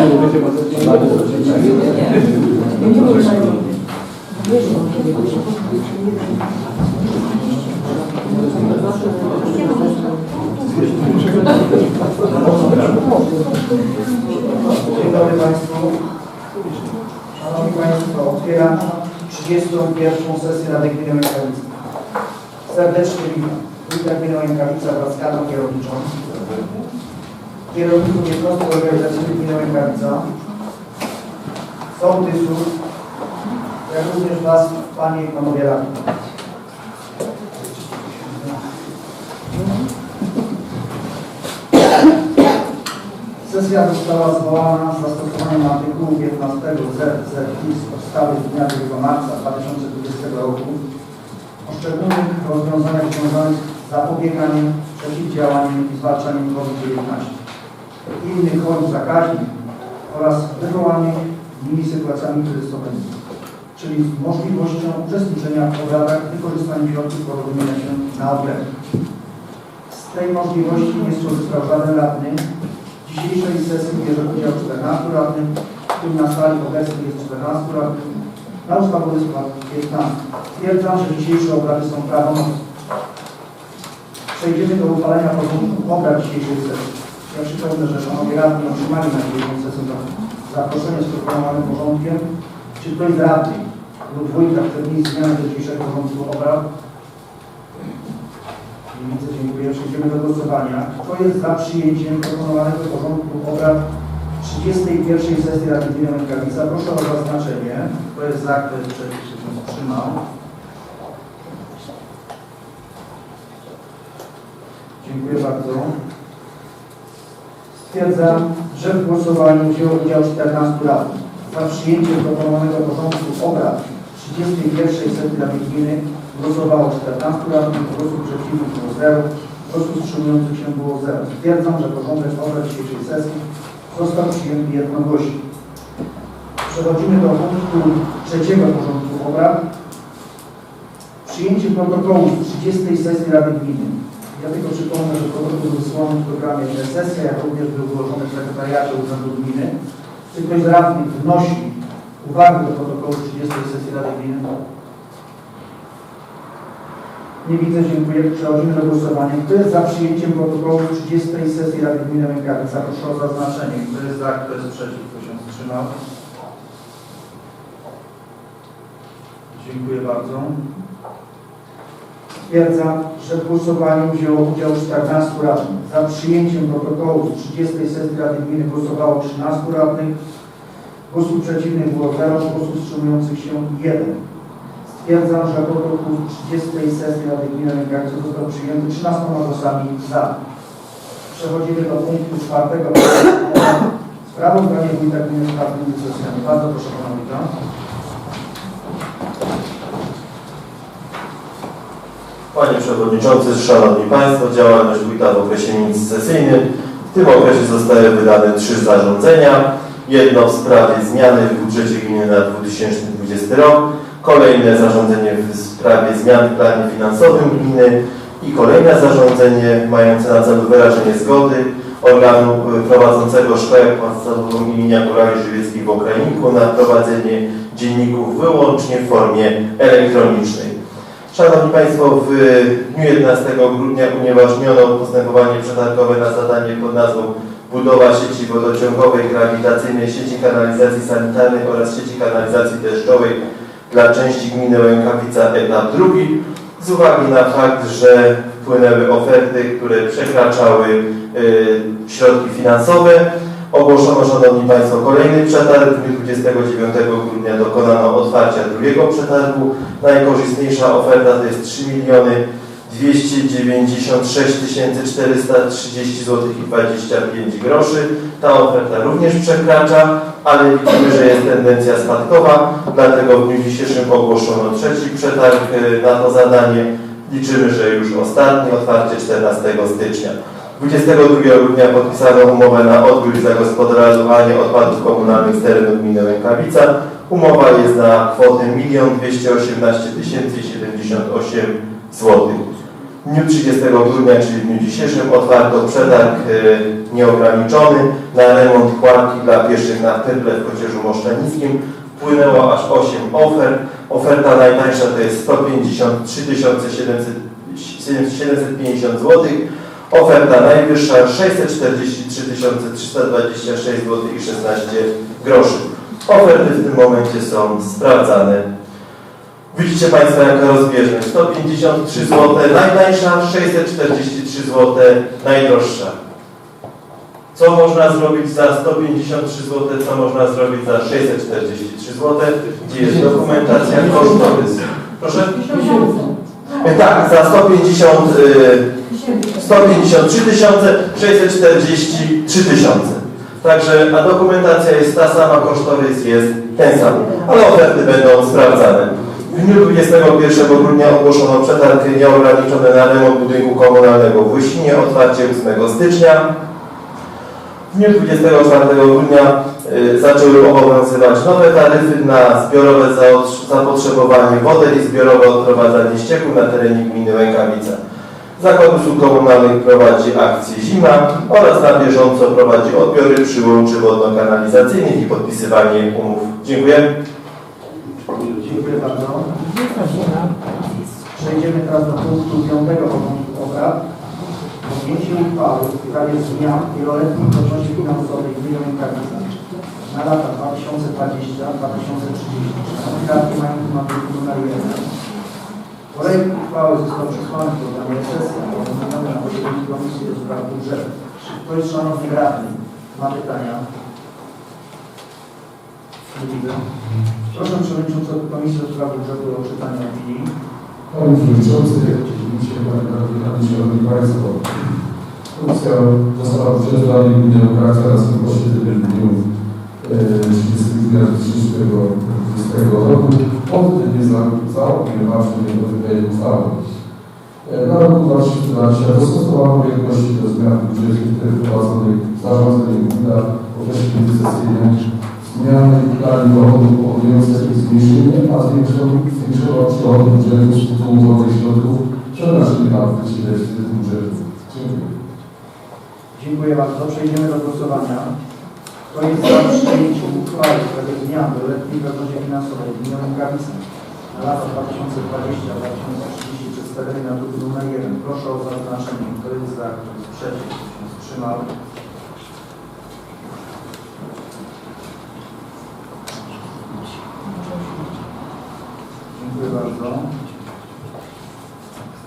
Dzień dobry Państwu. Szanowni Państwo, otwieram 31. sesję Rady Gminy Łękawica. Serdecznie witam. Wójta Gminy Łękawica wraz z Radą Kierowniczą, kierowników jednostek organizacyjnych Gminy Łękawica, sołtysów, jak również Was, Panie i Panowie Radni. Sesja została zwołana z zastosowaniem artykułu 15 ZZI z ustawy z dnia 2 marca 2020 roku o szczególnych rozwiązaniach związanych z zapobieganiem, przeciwdziałaniem i zwalczaniem COVID-19 i innych chorób zakaźnych oraz wywołanych nimi sytuacjami kryzysowymi, czyli z możliwością uczestniczenia w obradach wykorzystaniem środków porozumienia się na odległość. Z tej możliwości nie skorzystał żaden radny, w dzisiejszej sesji bierze udział 14 radnych, w tym na sali obecnych jest 14 radnych, na ustawowy skład 15. Stwierdzam, że dzisiejsze obrady są prawomocne. Przejdziemy do uchwalenia porządku obrad dzisiejszej sesji. Ja przypomnę, że Szanowni Radni otrzymali na dzisiejszą sesję za- zaproszenie z proponowanym porządkiem. Czy ktoś z radnych lub wójta wnieść zmiany do dzisiejszego porządku obrad? Widzę, dziękuję. Przejdziemy do głosowania. Kto jest za przyjęciem proponowanego porządku obrad 31 sesji Rady Gminy Rękawica? Proszę o zaznaczenie. Kto jest za, kto jest przeciw, kto się wstrzymał? Dziękuję bardzo. Stwierdzam, że w głosowaniu wzięło udział 14 radnych. Za przyjęciem proponowanego porządku obrad 31 sesji Rady Gminy głosowało 14 radnych, głosów przeciwnych było 0, głosów wstrzymujących się było 0. Stwierdzam, że porządek obrad dzisiejszej sesji został przyjęty jednogłośnie. Przechodzimy do punktu trzeciego porządku obrad. Przyjęcie protokołu z 30 sesji Rady Gminy. Ja tylko przypomnę, że protokół był wysłany w programie sesja, jak również był złożony w sekretariacie Urzędu Gminy. Czy ktoś z radnych wnosi uwagi do protokołu z 30 sesji Rady Gminy? Nie widzę, dziękuję. Przechodzimy do głosowania. Kto jest za przyjęciem protokołu 30 sesji Rady Gminy Rękawica? Proszę o zaznaczenie. Kto jest za, kto jest przeciw, kto się wstrzymał? Dziękuję bardzo. Stwierdzam, że w głosowaniu wzięło udział 14 radnych. Za przyjęciem protokołu z 30 sesji Rady Gminy głosowało 13 radnych. Głosów przeciwnych było 0, głosów wstrzymujących się 1. Stwierdzam, że protokół z 30 sesji Rady Gminy Rękawica został przyjęty 13 głosami za. Przechodzimy do punktu czwartego. Sprawozdanie Wójta Gminy Socjalnej. Bardzo proszę Pana Wójta. Panie Przewodniczący, Szanowni Państwo, działalność wójta w okresie międzysesyjnym. W tym okresie zostały wydane trzy zarządzenia. Jedno w sprawie zmiany w budżecie gminy na 2020 rok, kolejne zarządzenie w sprawie zmian w planie finansowym gminy i kolejne zarządzenie mające na celu wyrażenie zgody organu y, prowadzącego szkołę podstawową imienia Górali Żywieckich w Okrajniku na prowadzenie dzienników wyłącznie w formie elektronicznej. Szanowni Państwo, w dniu 11 grudnia unieważniono postępowanie przetargowe na zadanie pod nazwą budowa sieci wodociągowej, grawitacyjnej, sieci kanalizacji sanitarnej oraz sieci kanalizacji deszczowej dla części gminy Łękawica etap drugi z uwagi na fakt, że wpłynęły oferty, które przekraczały y, środki finansowe. Ogłoszono, Szanowni Państwo, kolejny przetarg. W dniu 29 grudnia dokonano otwarcia drugiego przetargu. Najkorzystniejsza oferta to jest 3 miliony 296 430 zł i 25 groszy. Ta oferta również przekracza, ale widzimy, że jest tendencja spadkowa, dlatego w dniu dzisiejszym ogłoszono trzeci przetarg e, na to zadanie. Liczymy, że już ostatni, otwarcie 14 stycznia. 22 grudnia podpisano umowę na odbiór i zagospodarowanie odpadów komunalnych z terenu gminy Łękawica. Umowa jest na kwotę 1 218 078 zł. W dniu 30 grudnia, czyli w dniu dzisiejszym, otwarto przetarg e, nieograniczony na remont kładki dla pieszych na Tymple w Kocierzu Moszczenickim. Wpłynęło aż 8 ofert. Oferta najtańsza to jest 153 750 zł. Oferta najwyższa 643 326 zł i 16 groszy. Oferty w tym momencie są sprawdzane. Widzicie Państwo jaka rozbieżność. 153 zł najtańsza, 643 zł najdroższa. Co można zrobić za 153 zł, co można zrobić za 643 zł? Gdzie jest dokumentacja kosztorys? Proszę? Tak, za 150, y, 153 tysiące, 643 tysiące. Także, a dokumentacja jest ta sama, kosztorys jest ten sam, ale oferty będą sprawdzane. W dniu 21 grudnia ogłoszono przetarg nieograniczony na remont budynku komunalnego w Łysinie, otwarcie 8 stycznia. W dniu 24 grudnia y, zaczęły obowiązywać nowe taryfy na zbiorowe zapotrzebowanie wody i zbiorowe odprowadzanie ścieków na terenie gminy Łękawica. Zakład Usług Komunalnych prowadzi akcję Zima oraz na bieżąco prowadzi odbiory przyłączy wodno-kanalizacyjnych i podpisywanie umów. Dziękuję. Dziękuję bardzo. Przejdziemy teraz do punktu piątego porządku obrad. Podjęcie uchwały w sprawie zmian wieloletniej prognozie finansowej gminy Łękawica na lata 2020-2030. Wydatki mają numer numer 1. Projekt uchwały został przesłany do danej sesji porządkowej na posiedzeniu Komisji do Spraw Budżetu. Czy ktoś z Szanownych Radnych ma pytania? Proszę Przewodniczącego Komisji do Spraw Budżetu o czytanie opinii. Panie Przewodniczący, Komisja Panie Państwo. Komisja została przyjęta w dniu pracy oraz na posiedzeniu w dniu e, 30 dnia 20 swojego roku, odtąd jest napisał, nie ma w tym tej. Na roku 2017 dostosowano wielkości do zmian w budżecie, które wprowadzonej zarządzeniem gmina w okresie inwestycyjnym zmiany planu dochodów powodujące ich zmniejszenie, a zwiększono przychody budżetu z tytułu wolnych środków przeznaczonych na wycinek budżetu. Dziękuję. Dziękuję bardzo. Przejdziemy do głosowania. Kto jest za przyjęciem uchwały w sprawie zmian do letniej prognozie finansowej gminy Łękawica na lata 2020-2030 przedstawiony na druku numer 1. Proszę o zaznaczenie. Kto jest za, kto jest przeciw, kto się wstrzymał. Dziękuję bardzo.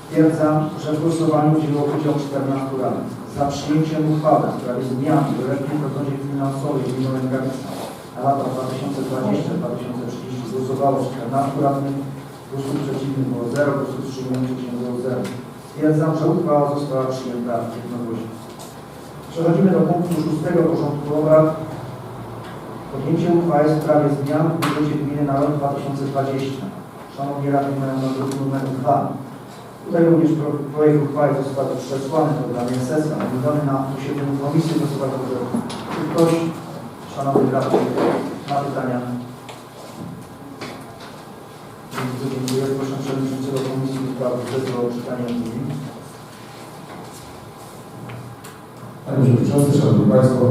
Stwierdzam, że w głosowaniu wzięło udział 14 radnych. Za przyjęciem uchwały w sprawie zmian w letniej prognozie finansowej gminy Łękawica na lata 2020-2030 głosowało 14 radnych, głosów przeciwnych było 0, głosów wstrzymujących się było 0. Stwierdzam, że uchwała została przyjęta jednogłośnie. Przechodzimy do punktu 6 porządku obrad. Podjęcie uchwały w sprawie zmian w budżecie gminy na rok 2020. Szanowni radni mają na druku numer 2. Tutaj również pro- projekt uchwały został przesłany do danej sesji, a wydany na posiedzeniu Komisji Budżetu. Czy ktoś, Szanowny Radny, ma pytania? Bardzo dziękuję. Proszę Przewodniczącego Komisji Spraw Budżetu o czytanie opinii. Panie Przewodniczący, Szanowni Państwo,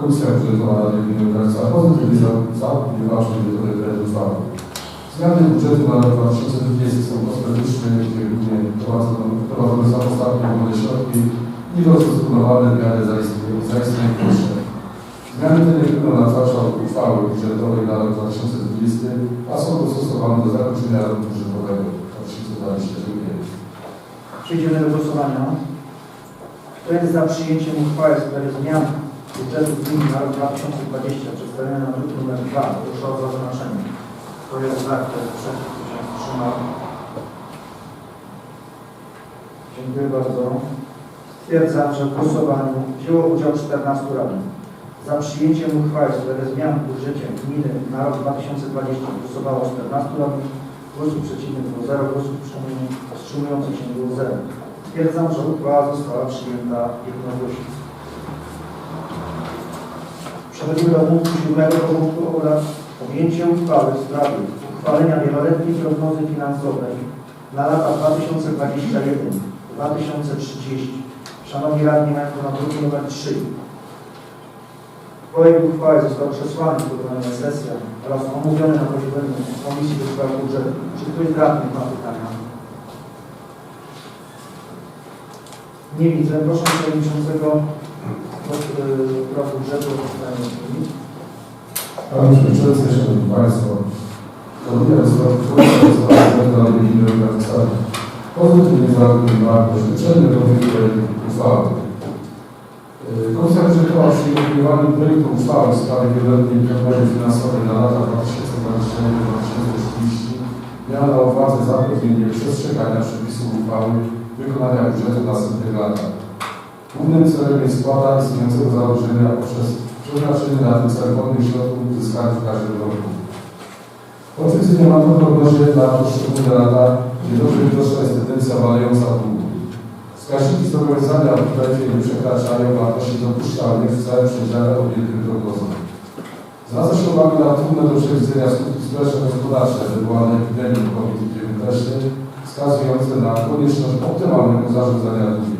Komisja Budżetowa Rady Gminy Okracja pozytywnie za- zaopiniowała przedmiotowy projekt uchwały. Zmiany budżetu na rok 2020 są kosmetyczne, prowadzono prowadzone są ostatnie wolne środki i dostosowano w miarę zaistniałych potrzeb. Zmiany te nie wpłyną na całość uchwały budżetowej na rok 2020, a są dostosowane do zakończenia roku budżetowego 2020. Dziękuję. Przejdziemy do głosowania. Kto jest za przyjęciem uchwały w sprawie zmian budżetu gminy na rok 2020 przedstawiony na druk nr 2? Proszę o zaznaczenie. Kto jest przeciw, kto się wstrzymał? Dziękuję bardzo. Stwierdzam, że w głosowaniu wzięło udział 14 radnych. Za przyjęciem uchwały w sprawie zmian w budżecie gminy na rok 2020 głosowało 14 radnych, głosów przeciwnych było 0, głosów wstrzymujących- się było 0. Stwierdzam, że uchwała została przyjęta jednogłośnie. Przechodzimy do punktu siódmego porządku obrad. Podjęcie uchwały w sprawie uchwalenia wieloletniej prognozy finansowej na lata 2021-2030. Szanowni Radni Państwo, na drugi numer 3. Projekt uchwały został przesłany w programie sesja oraz omówiony na posiedzeniu Komisji do Spraw Budżetu. Czy ktoś z radnych ma pytania? Nie widzę. Proszę Przewodniczącego Spraw Budżetu o. Panie Przewodniczący, Szanowni Państwo, Komisja Budżetu na gminy Wrocław pozytywnie zaopiniowała pożyczenie do tych projektów uchwały. Yy, Komisja budżetowa przy opiniowaniu projektu uchwały w sprawie wieloletniej prognozy finansowej na lata 2021-2030 miała na uwadze zapewnienie przestrzegania przepisów uchwały wykonania budżetu następnych latach. Głównym celem jest składa istniejącego założenia poprzez przeznaczenie na ten cel wolnych środków uzyskanych w każdym roku. Oczywiście ma to prognozie na poszczególne lata, gdzie dobrze widoczna jest tendencja malejąca długu. Wskaźniki zobowiązania w projekcie nie przekraczają wartości dopuszczalnych w całym przedziale objętym prognozą. Zwraca się uwagę na trudne do przewidzenia skutki społeczno-gospodarcze wywołane epidemią COVID-19, wskazujące na konieczność optymalnego zarządzania długiem.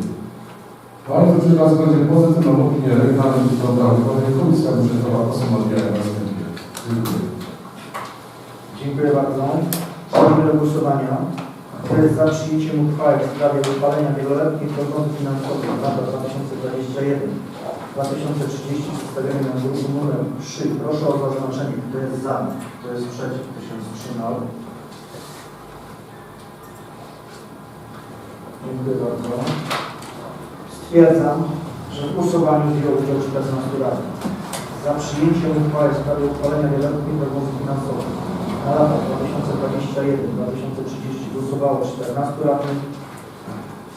Mając do przyjęcia względzie pozytywną opinię Izby Obrachunkowej, Komisja Budżetowa następnie. Dziękuję. Dziękuję bardzo. Przechodzimy do głosowania. Kto jest za przyjęciem uchwały w sprawie uchwalenia wieloletniej prognozy finansowej na lata 2021-2030 przedstawionej na druku numer 3. Proszę o zaznaczenie, kto jest za, kto jest przeciw, kto się wstrzymał. Dziękuję bardzo. Stwierdzam, że w głosowaniu wzięło udział 14 radnych. Za przyjęciem uchwały w sprawie uchwalenia wieloletniej prognozy finansowej na lata 2021-2030 głosowało 14 radnych.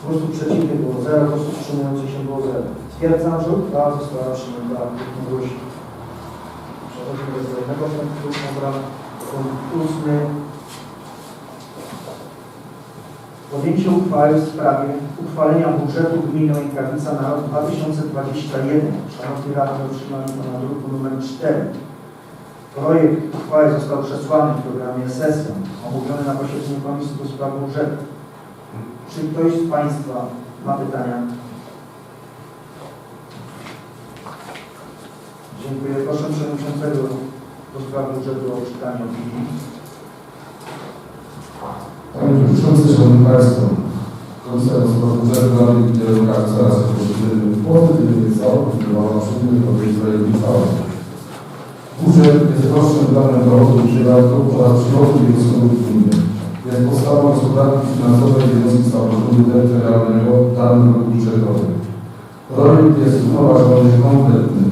Głosów przeciwnych było 0, głosów wstrzymujących się było 0. Stwierdzam, że uchwała została przyjęta jednogłośnie. Przechodzimy do kolejnego punktu obrad. Punkt ósmy. Podjęcie uchwały w sprawie uchwalenia budżetu gminy Ojkawica na rok 2021. Szanowni Radni otrzymali to na druku numer 4. Projekt uchwały został przesłany w programie sesja, omówiony na posiedzeniu Komisji do Spraw Budżetu. Czy ktoś z Państwa ma pytania? Dziękuję. Proszę Przewodniczącego do Spraw Budżetu o czytanie opinii. Panie Przewodniczący, Szanowni Państwo, Komisja do Spraw Budżetu dla Gminy Wrocław zaraz po posiedzeniu pozytywnie zaopiniowała przyjęcie do tej projektu uchwały. Budżet jest rocznym planem dochodu i oraz przychodów i usług gminy. Jest podstawą gospodarki finansowej jednostki samorządu terytorialnego w danym roku budżetowym. Projekt jest i kompletny.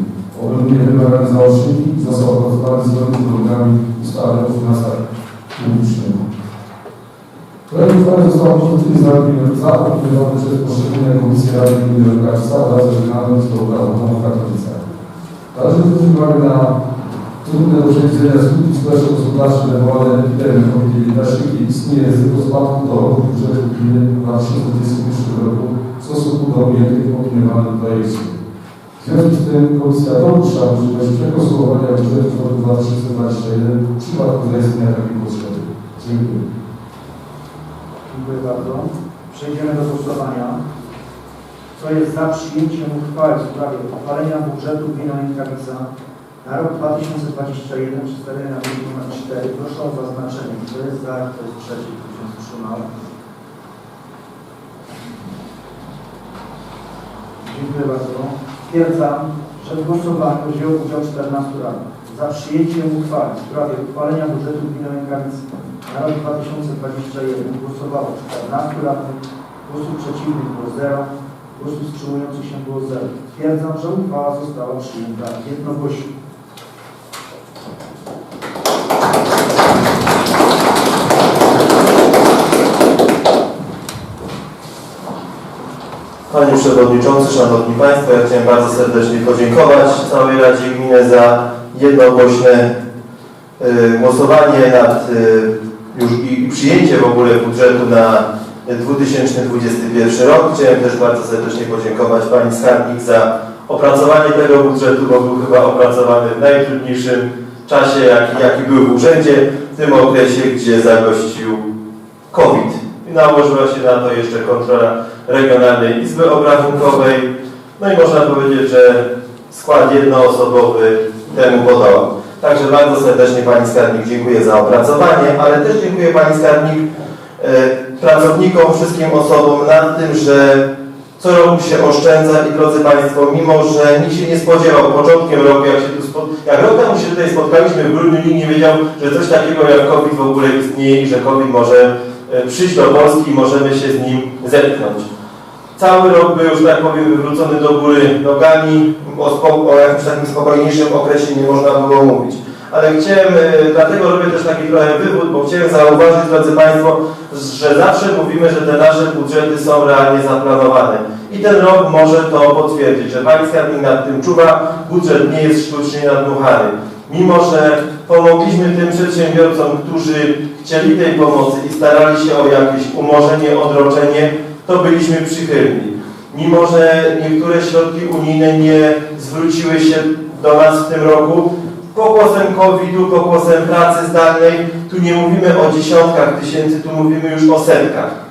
Obejmuje wymagane załączniki i został opracowany zgodnie z wymogami ustawy o finansach publicznych. Projekt uchwały został pozytywnie zaopiniowany przez poszczególne komisje Rady Gminy Lekarstwa wraz z Regionalną Izbą Prawną w Katowicach. Należy zwrócić uwagę na trudne do przewidzenia skutki społeczno-gospodarcze wywołane epidemią COVID-19 i istnieje ryzyko spadku dochodów budżetu gminy w 2021 roku w stosunku do objętych w opiniowanym projekcie. W związku z tym Komisja dopuszcza możliwość przegłosowania budżetu w roku 2021 w przypadku zaistnienia takiej potrzeby. Dziękuję. Dziękuję bardzo. Przejdziemy do głosowania. Kto jest za przyjęciem uchwały w sprawie uchwalenia budżetu gminy Ojkawica na rok 2021 przedstawienia na druku numer 4. Proszę o zaznaczenie. Kto jest za, kto jest przeciw, kto się wstrzymał. Dziękuję bardzo. Stwierdzam, że w głosowaniu wziął udział 14 radnych. Za przyjęciem uchwały w sprawie uchwalenia budżetu gminy Ojkawica na rok 2021 głosowało 14 radnych, głosów przeciwnych było 0, głosów wstrzymujących się było 0. Stwierdzam, że uchwała została przyjęta jednogłośnie. Panie Przewodniczący, Szanowni Państwo, ja chciałem bardzo serdecznie podziękować całej Radzie Gminy za jednogłośne y, głosowanie nad y, już i, przyjęcie w ogóle budżetu na 2021 rok. Chciałem też bardzo serdecznie podziękować Pani Skarbnik za opracowanie tego budżetu, bo był chyba opracowany w najtrudniejszym czasie, jaki, jaki był w urzędzie, w tym okresie, gdzie zagościł COVID. I nałożyła się na to jeszcze kontrola Regionalnej Izby Obrachunkowej. No i można powiedzieć, że skład jednoosobowy temu podołał. Także bardzo serdecznie Pani Skarbnik dziękuję za opracowanie, ale też dziękuję Pani Skarbnik e, pracownikom, wszystkim osobom nad tym, że co roku się oszczędza i drodzy Państwo, mimo że nikt się nie spodziewał początkiem roku, jak się tu jak rok temu się tutaj spotkaliśmy w grudniu, nikt nie wiedział, że coś takiego jak COVID w ogóle istnieje i że COVID może e, przyjść do Polski i możemy się z nim zetknąć. Cały rok był już tak powiem wywrócony do góry nogami, o, o jakimś takim spokojniejszym okresie nie można było mówić. Ale chciałem, e, dlatego robię też taki trochę wywód, bo chciałem zauważyć, drodzy Państwo, że zawsze mówimy, że te nasze budżety są realnie zaplanowane. I ten rok może to potwierdzić, że Pani Skarbnik nad tym czuwa, budżet nie jest sztucznie nadmuchany. Mimo, że pomogliśmy tym przedsiębiorcom, którzy chcieli tej pomocy i starali się o jakieś umorzenie, odroczenie, to byliśmy przychylni. Mimo, że niektóre środki unijne nie zwróciły się do nas w tym roku, pokłosem COVID-u, pokłosem pracy zdalnej, tu nie mówimy o dziesiątkach tysięcy, tu mówimy już o setkach.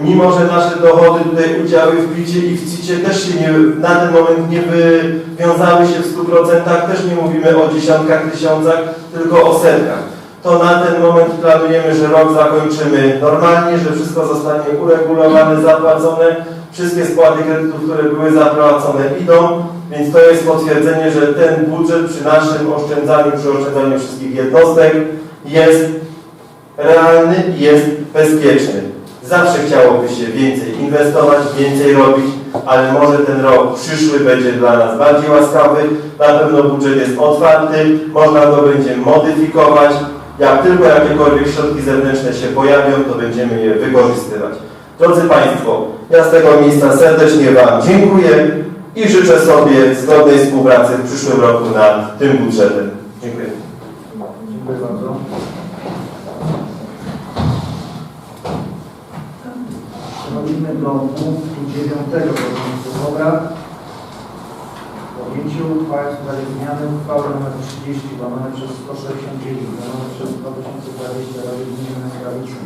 Mimo, że nasze dochody tutaj udziały w PIT i w CIT też się nie, na ten moment nie wywiązały się w 100%, też nie mówimy o dziesiątkach, tysiącach, tylko o setkach. To na ten moment planujemy, że rok zakończymy normalnie, że wszystko zostanie uregulowane, zapłacone. Wszystkie spłaty kredytów, które były zapłacone idą, więc to jest potwierdzenie, że ten budżet przy naszym oszczędzaniu, przy oszczędzaniu wszystkich jednostek jest realny i jest bezpieczny. Zawsze chciałoby się więcej inwestować, więcej robić, ale może ten rok przyszły będzie dla nas bardziej łaskawy. Na pewno budżet jest otwarty, można go będzie modyfikować. Jak tylko jakiekolwiek środki zewnętrzne się pojawią, to będziemy je wykorzystywać. Drodzy Państwo, ja z tego miejsca serdecznie Wam dziękuję i życzę sobie zgodnej współpracy w przyszłym roku nad tym budżetem. Dziękuję. Dziękuję bardzo. Przechodzimy do punktu dziewiątego porządku obrad. Podjęcie uchwały w sprawie zmiany uchwały nr 30 łamane przez 169 łamane przez 2020 Rady Gminy Rękawicy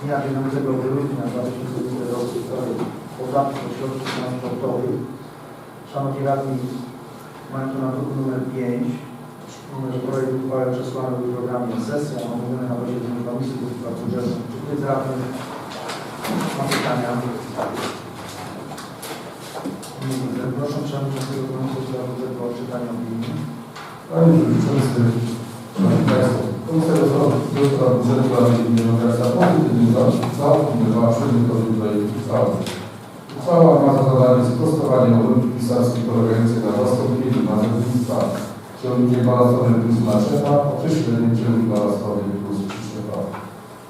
dnia 9 grudnia 2020 roku w sprawie podatku od środków transportowych. Szanowni Radni, mamy tu na druk numer 5 że projekt uchwały przesłany był programie sesja omówiony na posiedzeniu Komisji do Spraw Budżetu. Czy z radnych ma pytania? Proszę Przewodniczącego Komisji Budżetu o czytanie opinii. Panie Przewodniczący, Szanowni Państwo, Komisja do Spraw Budżetu Rady Gminy Nowoczesna pozytywnie zaopiniowała przedmiotowy projekt uchwały. Uchwała ma za zadanie sprostowanie warunków pisarskich polegających na zastąpieniu nazewnictwa kierunkiem balastowym plus maczewa, określeniem kierunku balastowym plus przyczepa.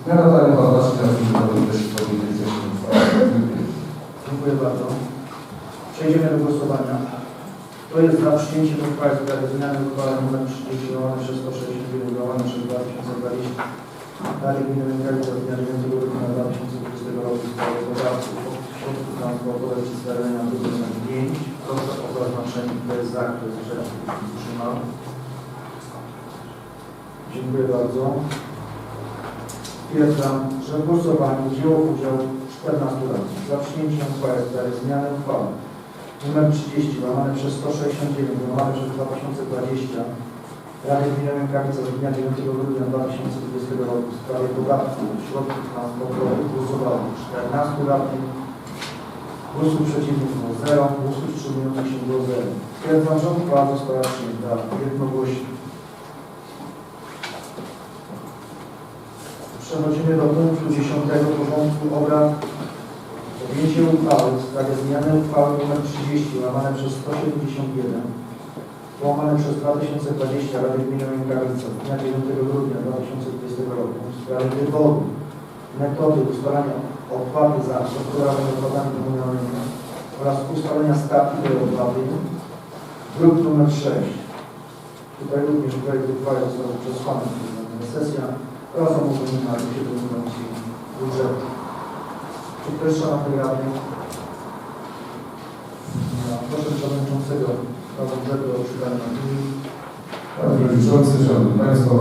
Zmiana ta nie ma znaczenia przedmiotowej treści powinnej wcześniej uchwały. Dziękuję. Dziękuję bardzo. Przejdziemy do głosowania. Kto jest za przyjęciem uchwały w sprawie zmiany uchwały nr 30 łamane przez 169 łamane przez 2020 Rady Gminy Rękawice od dnia 9 grudnia 2020 roku w sprawie podatku od środków transportowych sterowaniu na drugą numer 5. Proszę o zaznaczenie, kto jest za, kto jest przeciw, kto się wstrzymał. Dziękuję bardzo. Stwierdzam, że w głosowaniu wzięło udział 14 radnych. Za przyjęciem uchwały w sprawie zmiany uchwały nr 30 łamane przez 169 łamane przez 2020 Rady Gminy Rękawice z dnia 9 grudnia 2020 roku w sprawie podatku od środków transportowych głosowało 14 radnych, głosów przeciwnych było 0, głosów wstrzymujących się było 0. Stwierdzam, że uchwała została przyjęta jednogłośnie. Przechodzimy do punktu 10 porządku obrad. Podjęcie uchwały w sprawie zmiany uchwały nr 30 łamane przez 171 łamane przez 2020 Rady Gminy Rękawice z dnia 9 grudnia 2020 roku w sprawie wyboru metody ustalania opłaty za gospodarowanie odpadami komunalnymi oraz ustalenia stawki tej opłaty. Druk numer 6. Tutaj również projekt uchwały został przesłany na sesja oraz omówiony na posiedzeniu Komisji Budżetu. Czy ktoś szanowny radny? Ma. Proszę Przewodniczącego Prawa Budżetu o przydanie opinii. Panie Przewodniczący, Szanowni Państwo,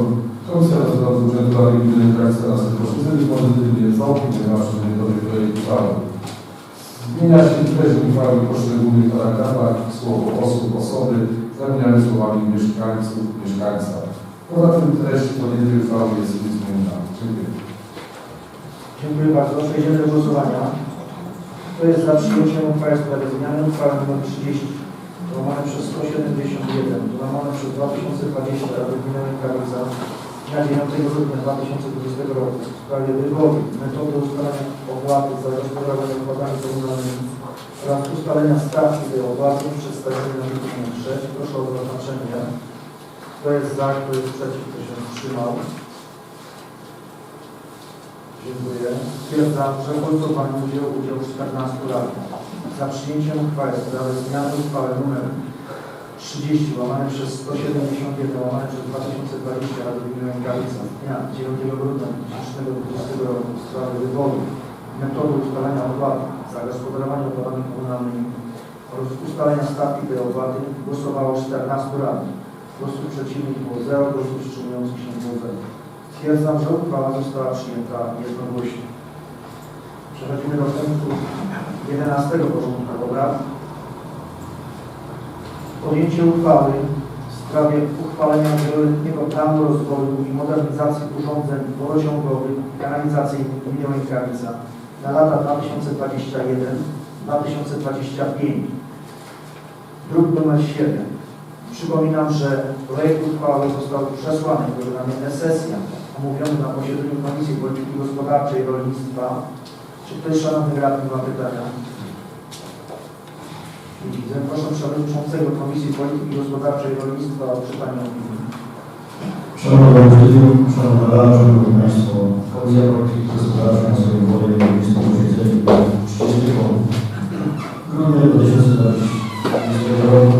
Komisja Spraw Budżetu Rady Gminy Krańska na posiedzeniu pozytywnie zaopiniowała przedmiotowy projekt uchwały. Zmienia się treść uchwały w poszczególnych paragrafach, słowo osób, osoby zamieniane słowami mieszkańców, mieszkańca. Poza tym treść podjętej uchwały jest niezmienna. Dziękuję. Dziękuję bardzo. Przejdziemy do głosowania. Kto jest za przyjęciem uchwały w sprawie zmiany uchwały nr 30 łamane przez 171 łamane przez 2020 Rady Gminy Rękawica dnia 9 grudnia 2020 roku w sprawie wyboru metody ustalania opłaty za gospodarowanie odpadami komunalnymi oraz ustalenia stawki tej opłaty przedstawiony na nr 6. Proszę o zaznaczenie. Kto jest za, kto jest przeciw, kto się wstrzymał. Dziękuję. Stwierdzam, że w głosowaniu wziął udział 14 radnych. Za przyjęciem uchwały w sprawie zmiany uchwały nr 30 łamane przez 171 łamane przez 2020 Rady Gminy Rękawica z dnia 9 grudnia 2020 roku w sprawie wyboru metody ustalania opłaty za gospodarowanie odpadami komunalnymi oraz ustalenia stawki tej opłaty głosowało 14 radnych. Głosów przeciwnych było 0, głosów wstrzymujących się było 0. Stwierdzam, że uchwała została przyjęta jednogłośnie. Przechodzimy do punktu 11 porządku obrad. Podjęcie uchwały w sprawie uchwalenia wieloletniego planu rozwoju i modernizacji urządzeń wodociągowych i kanalizacyjnych gminy Łękawica na lata 2021-2025. Druk nr 7. Przypominam, że projekt uchwały został przesłany do na sesja omówiony na posiedzeniu Komisji Polityki Gospodarczej i Rolnictwa. Czy ktoś szanowny radny ma pytania? Nie Widzę. Proszę Przewodniczącego Komisji Polityki Gospodarczej i Rolnictwa o czytanie opinii. Szanowny Prezydium, Szanowna Rada, Szanowni Państwo, Komisja Polityki Gospodarczej na swoim kolejnym miejscu posiedzeniu 30 grudnia 2020 roku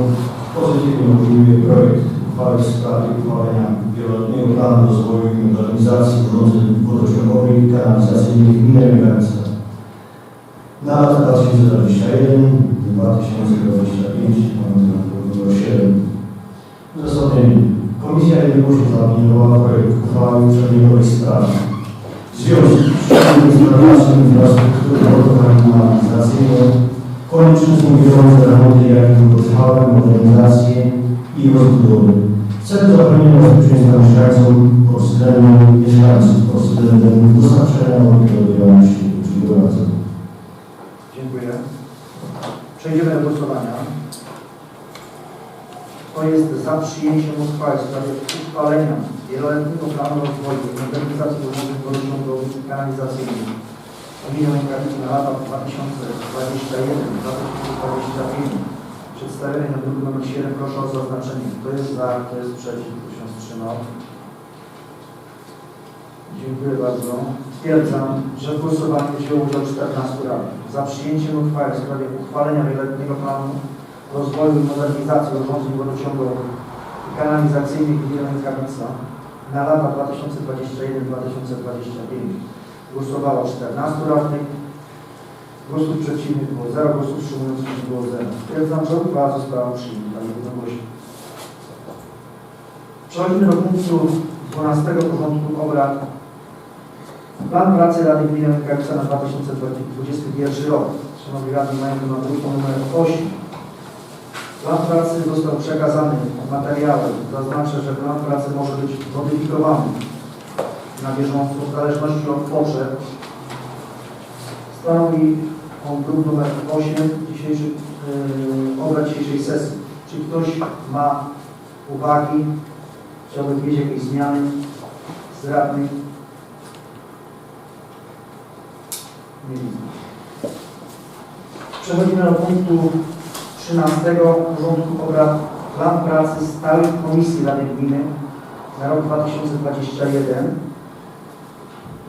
pozytywnie opiniuje projekt uchwały w sprawie uchwalenia wieloletniego rozwoju i modernizacji urządzeń wodociągowych i kanalizacyjnych gminy Rękawica na lata 2021-2025, mamy numer 7. Uzasadnienie. Komisja jednogłośnie zaopiniowała projekt uchwały w przedmiotowej sprawie. W związku z szczególnym sprawnością infrastruktury wodowo-kanalizacyjną konieczne są bieżące remonty, jak i długotrwałe modernizacje i rozbudowy. W celu zapewnienia bezpieczeństwa mieszkańcom względem mieszkańców, pod względem dostarczenia wody do. Dziękuję bardzo. Dziękuję. Przejdziemy do głosowania. Kto jest za przyjęciem uchwały w sprawie uchwalenia wieloletniego planu rozwoju i modernizacji wodociągowych i kanalizacyjnych gminy Łękawicy na lata 2021-2025 przedstawiony na druku nr 7 proszę o zaznaczenie. Kto jest za, kto jest przeciw, kto się wstrzymał. Dziękuję bardzo. Stwierdzam, że w głosowaniu wzięło udział 14 radnych. Za przyjęciem uchwały w sprawie uchwalenia wieloletniego planu rozwoju i modernizacji urządzeń wodociągowych i kanalizacyjnych gminy Rękawica na lata 2021-2025 głosowało 14 radnych. Głosów przeciwnych było 0, głosów wstrzymujących było 0. Stwierdzam, że uchwała została przyjęta jednogłośnie. Przechodzimy do punktu 12 porządku obrad. Plan pracy Rady Gminy Rękawica na 2021 rok. Szanowni Radni, mają to na druku numer 8. Plan pracy został przekazany materiałem. Zaznaczę, że plan pracy może być modyfikowany na bieżąco w zależności od potrzeb. Stanowi on numer 8 dzisiejszy, yy, obrad dzisiejszej sesji. Czy ktoś ma uwagi, chciałby wiedzieć jakieś zmiany z radnych? Nie widzę. Przechodzimy do punktu 13 porządku obrad. Plan pracy stałych komisji Rady Gminy na rok 2021.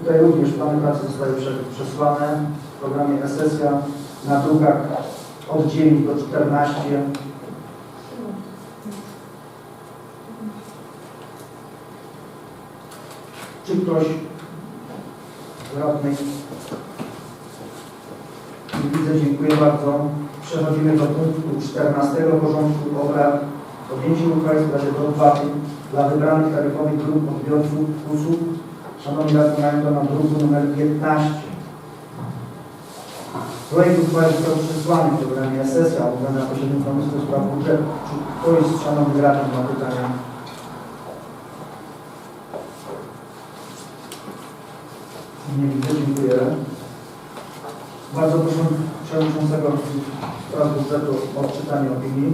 Tutaj również plany pracy zostały prze- przesłane w programie e-sesja na drukach od 9 do 14. Czy ktoś z radnych? Nie widzę, dziękuję bardzo. Przechodzimy do punktu 14 porządku obrad. Podjęcie uchwały w sprawie dopłaty dla wybranych taryfowych grup odbiorców usług. Szanowni Radni, mają to na druku numer 15. Projekt uchwały został przesłany w programie sesja omówiona na posiedzeniu Komisji do Spraw Budżetu. Czy ktoś z Szanownych Radnych ma pytania? Nie widzę, dziękuję. Bardzo proszę Przewodniczącego Spraw Budżetu o odczytanie opinii.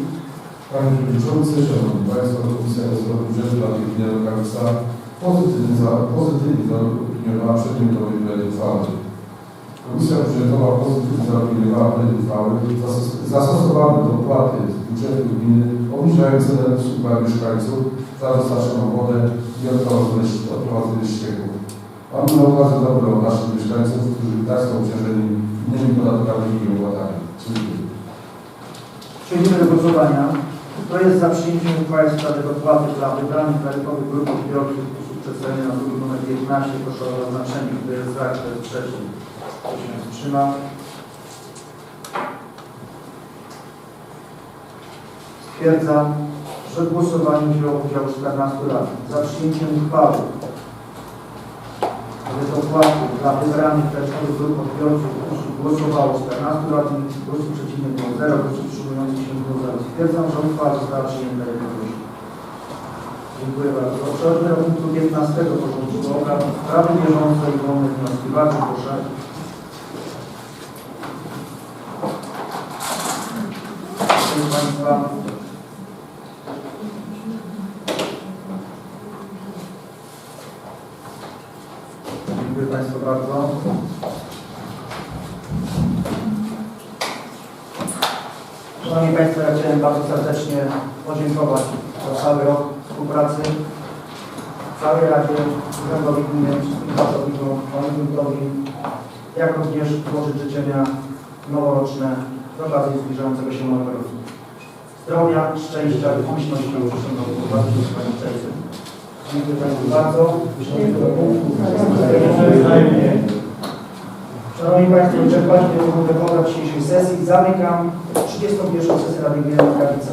Panie Przewodniczący, Szanowni Państwo, Komisja do Spraw Budżetu dla Gminy za, pozytywnie zaopiniowała przedmiotowy projekt uchwały. Komisja Budżetowa pozytywnie zaopiniowała projekt uchwały zastos- zastosowane dopłaty z budżetu gminy usług dla mieszkańców za dostarczoną wodę i odprowadzenie ścieków. Mam na uwadze dobro naszych mieszkańców, którzy tak są obciążeni innymi podatkami i opłatami. Dziękuję. Przechodzimy do głosowania. Kto jest za przyjęciem uchwały w sprawie dopłaty dla wybranych taryfowych grup odbiorców usług przedstawienia na druk nr 15? Proszę o zaznaczenie. Kto jest za, kto jest przeciw? Kto się wstrzymał? Stwierdzam, że w głosowaniu wzięło udział 14 radnych. Za przyjęciem uchwały aby dopłaty dla wybranych taryfowych grup odbiorców głosowało 14 radnych, głosów przeciwnych było 0, głosów wstrzymujących się było 0. Stwierdzam, że uchwała została przyjęta jednogłośnie. Dziękuję bardzo. Przechodzimy do punktu 15 porządku obrad. Sprawy bieżące i wolne wnioski. Bardzo proszę. Proszę Państwa. Dziękuję Państwu bardzo. Szanowni Państwo, ja chciałem bardzo serdecznie podziękować za cały rok współpracy całej Radzie, Urzędowi Gminy, wszystkim pracownikom, Wójtowi, jak również złożyć życzenia noworoczne z okazji zbliżającego się nowego roku. Zdrowia, szczęścia i pomyślności w przyszłym roku 2020. Dziękuję Państwu bardzo. Przechodzimy do punktu. Szanowni Państwo, wyczerpaliśmy drugą wypowiedź dzisiejszej sesji. Zamykam 31. sesję Rady Gminy Rękawice.